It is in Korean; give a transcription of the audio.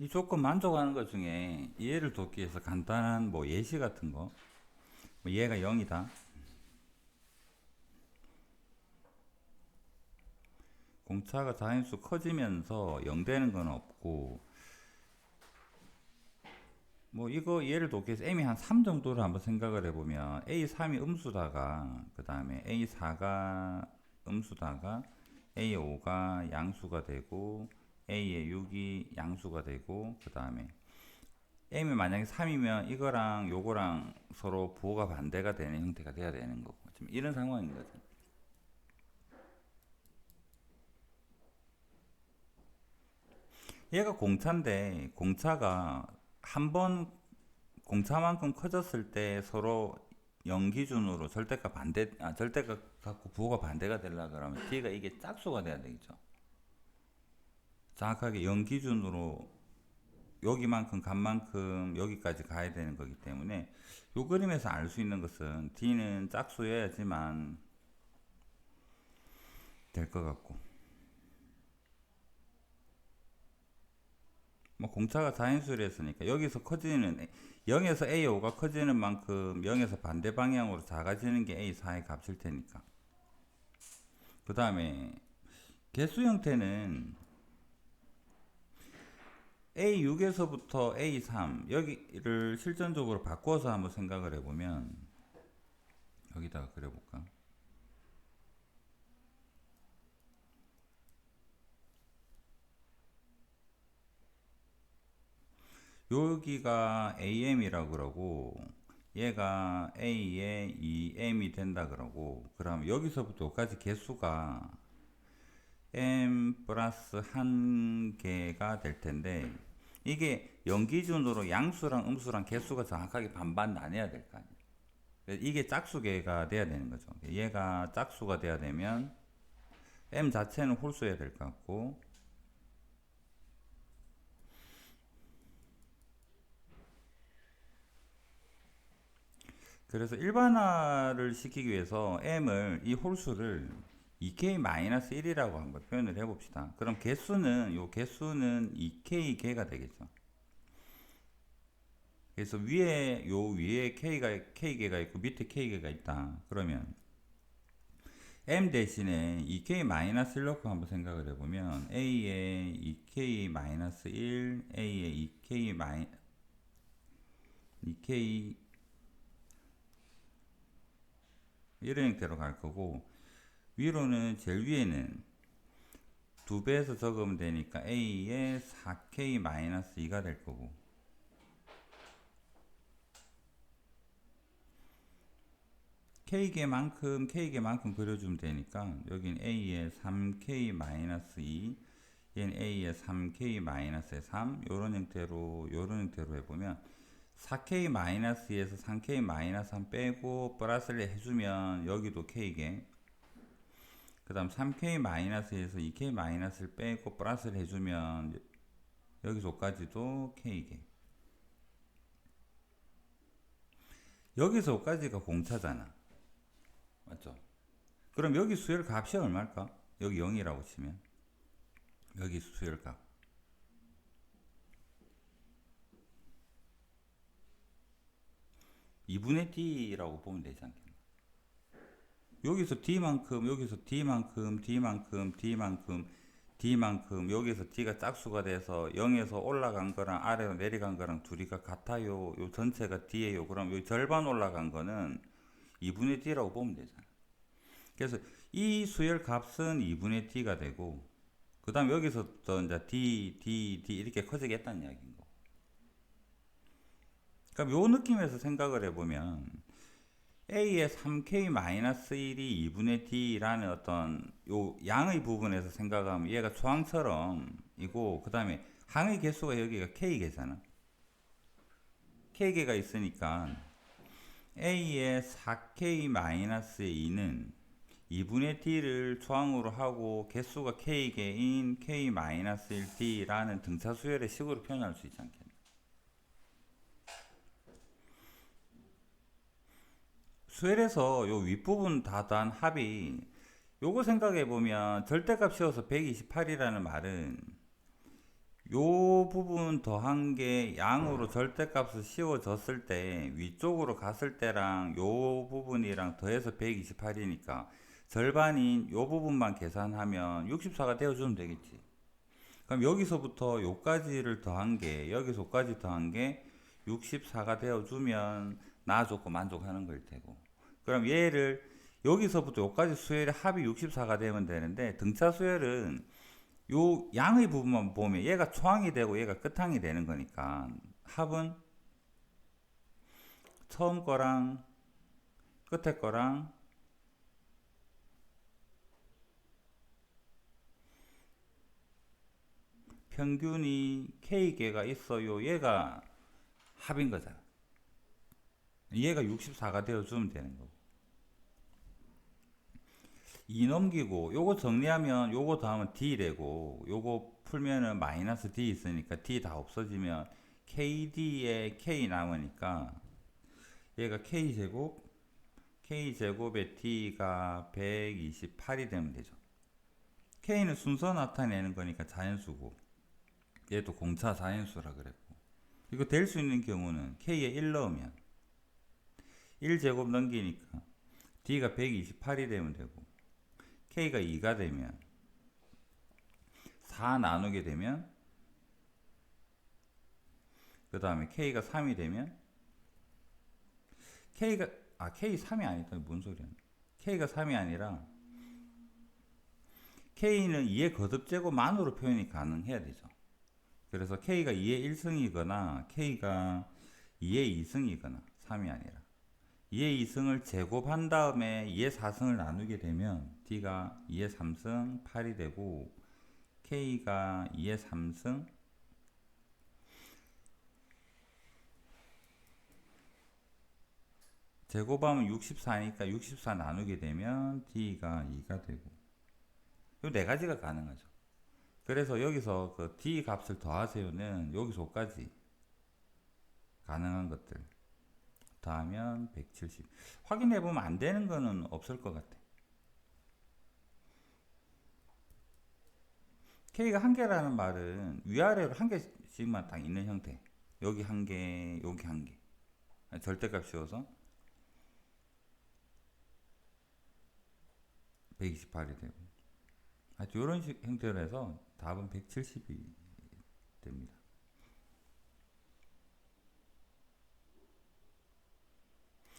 이 조건 만족하는 것 중에 이해를 돕기 위해서 간단한 뭐 예시 같은 거. 뭐 얘가 0이다. 공차가 자인수 커지면서 0 되는 건 없고 뭐 이거 예를 돕기 위해서 m이 한 3 정도를 한번 생각을 해보면 a3이 음수다가 그 다음에 a4가 음수다가 a5가 양수가 되고 a의 6이 양수가 되고 그 다음에 m이 만약에 3이면 이거랑 요거랑 서로 부호가 반대가 되는 형태가 돼야 되는 거고 지금 이런 상황인 거죠. 얘가 공차인데 공차가 한 번 공차만큼 커졌을 때 서로 0 기준으로 절대값 반대 아 절대값 갖고 부호가 반대가 되려 그러면 뒤가 이게 짝수가 돼야 되겠죠. 정확하게 0 기준으로 여기만큼 값만큼 여기까지 가야 되는 거기 때문에 요 그림에서 알 수 있는 것은 D는 짝수여야지만 될 것 같고. 뭐 공차가 자연수를 했으니까 여기서 커지는 0에서 A5가 커지는 만큼 0에서 반대 방향으로 작아지는 게 A4의 값일 테니까. 그 다음에 개수 형태는 A6에서부터 A3 여기를 실전적으로 바꿔서 한번 생각을 해보면 여기다가 그려볼까? 여기가 AM이라고 그러고 얘가 A의 2M이 된다 그러고 그럼 여기서부터 여기까지 개수가 M 플러스 한 개가 될 텐데 이게 0 기준으로 양수랑 음수랑 개수가 정확하게 반반 나뉘어야 될 거 아니에요. 이게 짝수계가 돼야 되는 거죠. 얘가 짝수가 돼야 되면 M 자체는 홀수여야 될 것 같고 그래서 일반화를 시키기 위해서 m을 이 홀수를 2k-1이라고 한번 표현을 해봅시다. 그럼 개수는 요 개수는 2k 개가 되겠죠. 그래서 위에 요 위에 k가 k 개가 있고 밑에 k 개가 있다. 그러면 m 대신에 2k-1 넣고 한번 생각을 해보면 a의 2k-1 a의 2k 2k 이런 형태로 갈 거고 위로는 제일 위에는 두 배에서 적으면 되니까 a의 4k-2가 될 거고. K개만큼 k개만큼 그려주면 되니까 여긴 a의 3k-2 얘는 a의 3k-3 요런 형태로 요런 형태로 해보면 4k-2에서 3k-3 빼고 플러스를 해주면 여기도 k개 그 다음 3k-에서 2k-를 빼고 플러스를 해주면 여기서까지도 k개 여기서까지가 공차잖아 맞죠? 그럼 여기 수열 값이 얼마일까? 여기 0이라고 치면 여기 수열 값 2분의 d라고 보면 되지 않겠나? 여기서 d만큼, 여기서 d만큼, d만큼, d만큼, d만큼, 여기서 d가 짝수가 돼서 0에서 올라간 거랑 아래로 내려간 거랑 둘이가 같아요. 요 전체가 d예요. 그럼 요 절반 올라간 거는 2분의 d라고 보면 되잖아. 그래서 이 수열 값은 2분의 d가 되고, 그 다음 여기서부터 이제 d, d, d 이렇게 커지겠다는 이야기인 거. 그럼 요 느낌에서 생각을 해보면 a의 3k-1이 2분의 d라는 어떤 요 양의 부분에서 생각하면 얘가 초항처럼 이고 그 다음에 항의 개수가 여기가 k개잖아. K개가 있으니까 a의 4k-2는 2분의 d를 초항으로 하고 개수가 k개인 k-1d라는 등차 수열의 식으로 표현할 수 있지 않겠나 수열에서 요 윗부분 다단 합이 요거 생각해 보면 절대값 씌워서 128이라는 말은 요 부분 더한 게 양으로 절대값을 씌워졌을 때 위쪽으로 갔을 때랑 요 부분이랑 더해서 128이니까 절반인 요 부분만 계산하면 64가 되어주면 되겠지. 그럼 여기서부터 요까지를 더한 게 여기서 요까지 더한 게 64가 되어주면 나 좋고 만족하는 걸 테고. 그럼 얘를 여기서부터 요까지 수열의 합이 64가 되면 되는데 등차 수열은 요 양의 부분만 보면 얘가 초항이 되고 얘가 끝항이 되는 거니까 합은 처음 거랑 끝에 거랑 평균이 K개가 있어요. 얘가 합인 거잖아. 얘가 64가 되어주면 되는 거고. 2 넘기고 요거 정리하면 요거 더하면 D 되고 요거 풀면은 마이너스 D 있으니까 D 다 없어지면 KD에 K 남으니까 얘가 K 제곱 K 제곱에 D가 128이 되면 되죠. K는 순서 나타내는 거니까 자연수고 얘도 공차 자연수라 그랬고 이거 될 수 있는 경우는 K에 1 넣으면 1제곱 넘기니까 D가 128이 되면 되고 K가 2가 되면 4 나누게 되면 그 다음에 K가 3이 되면 K가 아 K 3이 아니다. 뭔 소리야. K가 3이 아니라 K는 2의 거듭제곱만으로 표현이 가능해야 되죠. 그래서 K가 2의 1승이거나 K가 2의 2승이거나 3이 아니라 2의 2승을 제곱한 다음에 2의 4승을 나누게 되면 D가 2의 3승 8이 되고 K가 2의 3승 제곱하면 64니까 64 나누게 되면 D가 2가 되고 이 네 가지가 가능하죠. 그래서 여기서 그 D 값을 더하세요는 여기서까지 가능한 것들 더하면 170 확인해 보면 안 되는 거는 없을 것 같아. K가 한 개라는 말은 위아래로 한 개씩만 딱 있는 형태. 여기 한 개, 여기 한 개. 절대값 씌워서 128이 되고. 하여튼 이런 식 형태로 해서 답은 170이 됩니다.